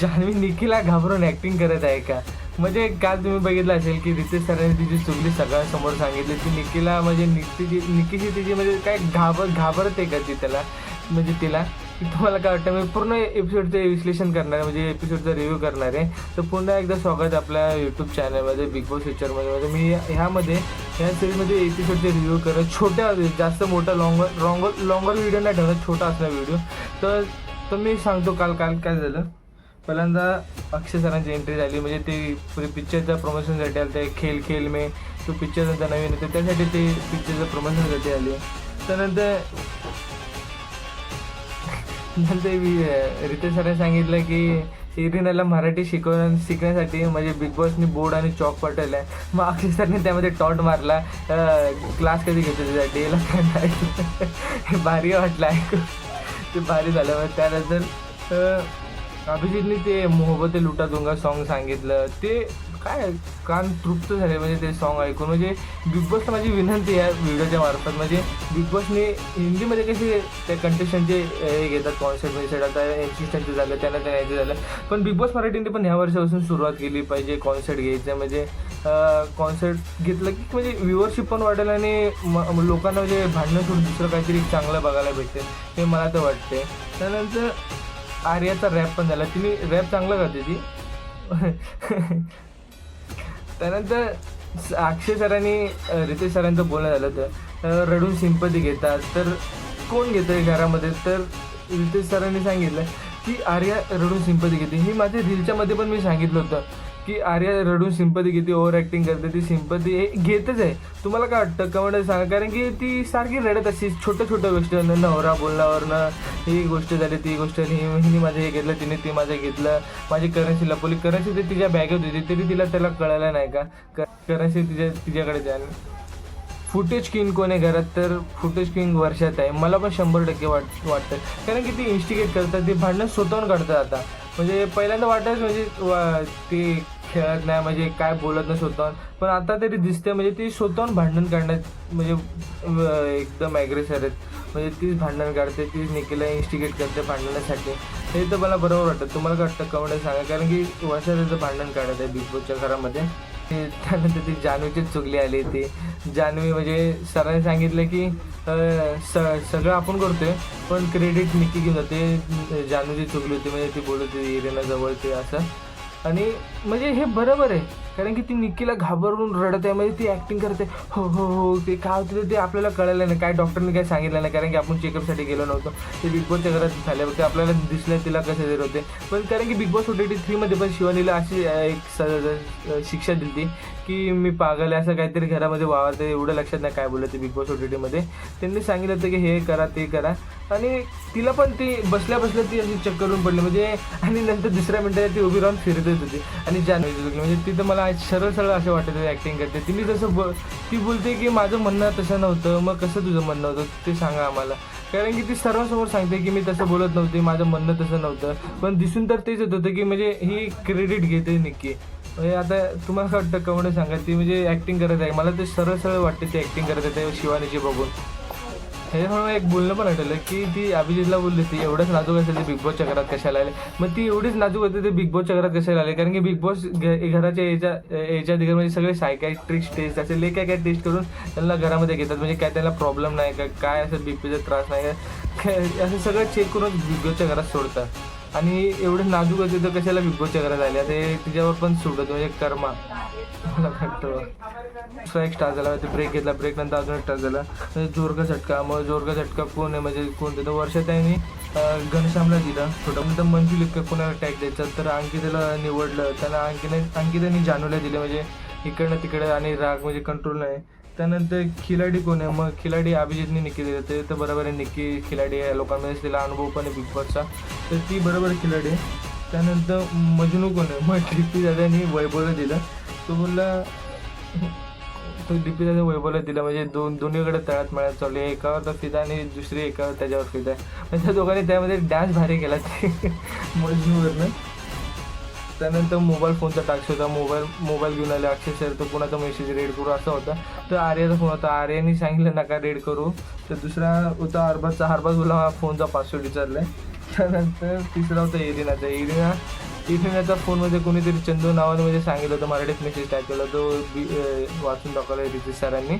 जान्हवी निकीला घाबरून ॲक्टिंग करत आहे का? म्हणजे काल तुम्ही बघितलं असेल की रितेश सरांनी तिची चुकली सगळ्यांसमोर सांगितली ती निकीला म्हणजे निकीची निकीची तिची म्हणजे काय घाबर घाबरते का ती त्याला? म्हणजे तिला? तुम्हाला काय वाटतं? मी पूर्ण एपिसोडचे विश्लेषण करणार आहे म्हणजे एपिसोडचा रिव्ह्यू करणार आहे. तर पुन्हा एकदा स्वागत आपल्या यूट्यूब चॅनलमध्ये बिग बॉस पिक्चरमध्ये म्हणजे मी ह्यामध्ये ह्या सिरीजमध्ये एपिसोडचे रिव्ह्यू करत छोट्या जास्त मोठा लॉंगर लॉंगर लॉंगर व्हिडिओ नाही ठेवत छोटा असला व्हिडिओ तर तर मी सांगतो काल काल काय झालं? पहिल्यांदा अक्षय सरांची एंट्री झाली. म्हणजे ते पिक्चरच्या प्रमोशनसाठी आलं ते खेल खेल मे. तो पिक्चर त्यांचा नवीन येते. त्यासाठी ते पिक्चरचं प्रमोशनसाठी आली. त्यानंतर नंतर रितेश सरांनी सांगितलं की इरिनाला मराठी शिकवण्या शिकण्यासाठी म्हणजे बिग बॉसनी बोर्ड आणि चॉक पाठवलं आहे मग अक्षय सरने त्यामध्ये टॉट मारला. क्लास कधी घेतो त्याच्या डेला काय नाही. भारी वाटलं ऐकून. ते भारी झालं. मग त्यानंतर अभिजितने ते मोहब्बत लुटा दुंगा सॉन्ग सांगितलं. ते काय कान तृप्त झाले म्हणजे ते सॉन्ग ऐकून. म्हणजे बिग बॉसला माझी विनंती आहे व्हिडिओच्या मार्फत. म्हणजे बिग बॉसने हिंदीमध्ये कसे त्या कंटेस्टंटचे हे घेतात कॉन्सेप्ट म्हणजे आता एन्सिस्टंटचं झालं त्यांना त्या यायचं झालं. पण बिग बॉस मराठीने पण ह्या वर्षापासून सुरुवात केली पाहिजे कॉन्सर्ट घ्यायचं. म्हणजे कॉन्सर्ट घेतलं की म्हणजे व्ह्युअरशिप पण वाढेल आणि म- लोकांना म्हणजे भांडणं सोडून दुसरं काहीतरी चांगलं बघायला भेटेल हे मला तर वाटते. त्यानंतर आर्याचा रॅप पण झाला. तिने रॅप चांगला करते ती. त्यानंतर स- अक्षय सरांनी रितेश सरांचं बोलणं झालं तर रडून सिंपती घेतात. तर कोण घेतं घरामध्ये? तर रितेश सरांनी सांगितलं की आर्या रडून सिंपती घेते. ही माझ्या रीलच्यामध्ये पण मी सांगितलं होतं. की आर्या रडून सिंपती किती ओव्हर ॲक्टिंग करते ती सिंपती हे घेतच आहे. तुम्हाला काय वाटतं? कमेंट सांगा. कारण की ती सारखी रडत असते छोट्या छोट्या गोष्टी नवरा बोलण्यावरनं ही गोष्ट झाली ती गोष्ट झाली हिने माझं हे घेतलं तिने ते माझं घेतलं. माझी करन्सी लपवली. करन्सी ते तिच्या बॅगेत होती तरी तिला त्याला कळायला नाही का? करन्सी तिच्या तिच्याकडे जाईल फुटेज किंग कोण आहे घरात? तर फुटेज किंग वर्षात आहे. मला पण शंभर टक्के वाट वाटतं कारण की ती इन्स्टिगेट करतात ती भांडणं स्वतःहून काढतात आता. म्हणजे पहिल्यांदा वाटायचं म्हणजे वा- ती खेळत नाही म्हणजे काय बोलत नाही स्वतःहून. पण आता तरी दिसते म्हणजे ती स्वतःहून भांडण काढण्यात म्हणजे एकदम ॲग्रेसर आहेत. म्हणजे तीच भांडण काढते तीच निकेला इन्स्टिगेट करते भांडण्यासाठी. हे तर मला बरोबर वाटतं. तुम्हाला काय वाटतं? कमेंट सांगा. कारण की वर्षात त्याचं भांडण काढत आहे बिग बॉसच्या घरामध्ये. त्यानंतर ती जान्हवीचीच चुकली आली ती जान्हवी म्हणजे सरांनी सांगितलं की स सगळं आपण करतोय पण क्रेडिट निकी घेऊन जाते. जान्हवीची चुकली होती म्हणजे ती बोलत होती इरेना जवळ ते असं. आणि म्हणजे हे बरोबर आहे. कारण की ती निकीला घाबरून रडत आहे म्हणजे ती ॲक्टिंग करते हो हो हो ते काय होतं ते आपल्याला कळलं नाही. काय डॉक्टरने काय सांगितलं नाही? कारण की आपण चेकअपसाठी गेलो नव्हतो. ते बिग बॉसच्या घरात झाले होते. आपल्याला दिसलं तिला कसे देत होते. पण कारण की Bigg Boss O T T थ्रीमध्ये पण शिवानीला अशी एक स- शिक्षा दिली की मी पागल आहे असं काहीतरी घरामध्ये वावरते. एवढं लक्षात नाही काय बोललं ते बिग बॉस ओ टी टीमध्ये त्यांनी सांगितलं होतं की हे करा ते करा. आणि तिला पण ती बसल्या बसल्या ती अशी चक्कर करून पडली. म्हणजे आणि नंतर दुसऱ्या मिनिटात ती उभी राहून फिरत येत होती आणि जान्हवी म्हणजे म्हणजे तिथं मला सरळ सरळ असं वाटत होतं ॲक्टिंग करते. तिने जसं ब ती बोलते की माझं म्हणणं तसं नव्हतं. मग कसं तुझं म्हणणं होतं? ते सांगा आम्हाला. कारण की ती सर्वांसमोर सांगते की मी तसं बोलत नव्हते. माझं म्हणणं तसं नव्हतं. पण दिसून तर तेच येत होतं की म्हणजे ही क्रेडिट घेते नक्की. म्हणजे आता तुम्हाला काय वाटतं? कमेंट सांगा. ती म्हणजे ॲक्टिंग करत आहे. मला ते सरळ सरळ वाटते ती ॲक्टिंग करत आहे. शिवानीचे शिवानीची बघून. ह्याच्यामुळे एक बोलणं पण आठवलं की ती अभिजितला बोलली ती एवढंच नाजूक असेल ते बिग बॉसच्या घरात कशाला आले? मग ती एवढीच नाजूक होती ते बिग बॉसच्या घरात कशाला आले? कारण की बिग बॉस घराच्या याच्या याच्या दिगर म्हणजे सगळे सायकॅट्रिक टेस्ट असे ले काय काय टेस्ट करून त्यांना घरामध्ये घेतात. म्हणजे काय त्यांना प्रॉब्लेम नाही का काय असं बीपीचा त्रास नाही असं सगळं चेक करून बिग बॉसच्या घरात सोडतात. आणि एवढे नाजूक होते तर कशाला बिग बॉसच्या घरात आल्या? ते तिच्यावर पण सोडत म्हणजे कर्मा. मला वाटतं. दुसरा एक स्टार झाला ते ब्रेक घेतला ब्रेक नंतर अजून एक स्टार झाला. म्हणजे जोरगा झटका मग जोरगा झटका कोण आहे? म्हणजे कोण देतो वर्षात त्यांनी घनश्यामला दिला. छोटा मग मंजू लिपके कोणाला टॅग द्यायचा तर अंकिताला निवडलं. त्यांना अंकिता अंकिताने जानूला दिले म्हणजे इकडनं तिकडे आणि राग म्हणजे कंट्रोल नाही. त्यानंतर खिलाडी कोण आहे? मग खिलाडी अभिजितने निकी दिलं. ते तर बरोबर आहे निकी खिलाडी आहे. लोकांमध्ये तिला अनुभव पण आहे बिग बॉसचा तर ती बरोबर खिलाडी आहे. त्यानंतर मजनू कोण आहे? मग डी दादानी वैभवला दिलं. तो बोलला तो डी पी दादा वैभवला दिला. म्हणजे दोन दोन्हीकडे तळात मळ्यात चालू आहे. एकावर तर फिदा आणि दुसरी एकावर त्याच्यावर फिदा म्हणजे त्या दोघांनी त्यामध्ये डान्स भारी केला. ते मजनूवरनं. त्यानंतर मोबाईल फोनचा टाक्स होता मोबाईल मोबाईल घेऊन आले अक्षय सर तर कुणाचा मेसेज रेड करू असा होता. तर आर्याचा फोन होता. आर्याने सांगितलं नका रेड करू. तर दुसरा होता अरबाजचा हरबाज बोला हा फोनचा पासवर्ड विचारलाय. त्यानंतर तिसरा होता एरिनाचा. एरिना इरविनचा फोनमध्ये कोणीतरी चंदू नावाने म्हणजे सांगितलं होतं. मराठीत मेसेज टाईप केला तो बी वाचून टाकला रितेश सरांनी.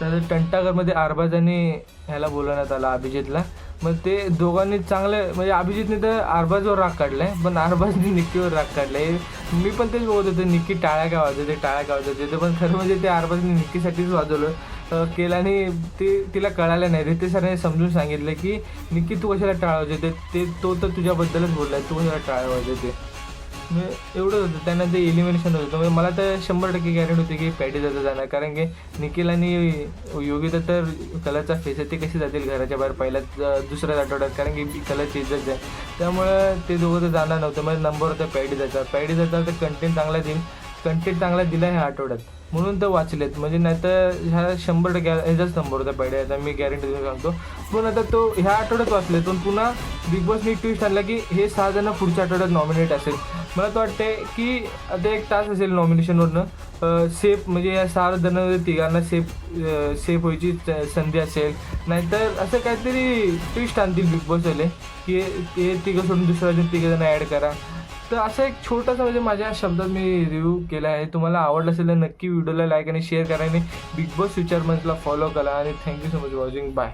तर टंटागरमध्ये अरबाज आणि ह्याला बोलवण्यात आला अभिजितला. मग ते दोघांनी चांगले म्हणजे अभिजितने तर अरबाजवर राग काढलाय पण अरबाजने निक्कीवर राग काढलाय. मी पण तेच बघत होतो निक्की टाळ्या काय वाजवते टाळ्या काय वाजवते ते पण खरं म्हणजे ते अरबाजने निक्कीसाठीच वाजवलं. केल्याने केलं आणि ते तिला कळालं नाही. रितेश सरांनी समजून सांगितलं की निक्की तू कशाला टाळा वाजवते ते तो तर तुझ्याबद्दलच बोललाय. तू कशाला टाळ्या वाजवते म्हणजे एवढंच होतं त्यांना ते एलिमिनेशन होतं. म्हणजे मला तर शंभर टक्के गॅरंटी होती की पॅटी जाता जाणार. कारण की निखिल आणि योगिता तर कलरचा फेस आहे ते कसे जातील घराच्या बाहेर? पहिल्याच दुसऱ्याच आठवड्यात कारण की कलरची इज्जत आहे त्यामुळं ते दोघं तर जाणार नव्हतं. म्हणजे नंबर होता पॅडी जायचा पॅडी जाता तर कंटेंट चांगला देईल. कंटेंट चांगला दिला ह्या आठवड्यात. म्हणून तर वाचलेत. म्हणजे नाही तर ह्या शंभर टक्के ह्याचाच नंबर होता पहिले आता मी गॅरंटी देऊन सांगतो. पण आता तो ह्या आठवड्यात वाचले पण पुन्हा बिग बॉसने ट्विस्ट आणला की हे सहा जण पुढच्या आठवड्यात नॉमिनेट असेल. मला तर वाटते की आता एक तास असेल नॉमिनेशनवरनं सेफ म्हणजे या सहा जण तिघांना सेफ सेफ व्हायची च- संधी असेल. नाहीतर असं काहीतरी ट्विस्ट आणतील बिग बॉसवाले की हे तिघं सोडून दुसऱ्या अजून तिघं जण ॲड करा. तर असं एक छोटासा म्हणजे माझ्या शब्दात मी रिव्ह्यू केला आहे. तुम्हाला आवडलं असेल तर नक्की व्हिडिओला लाईक आणि शेअर करा आणि बिग बॉस फ्युचर मंथला फॉलो करा. आणि thank you so much watching bye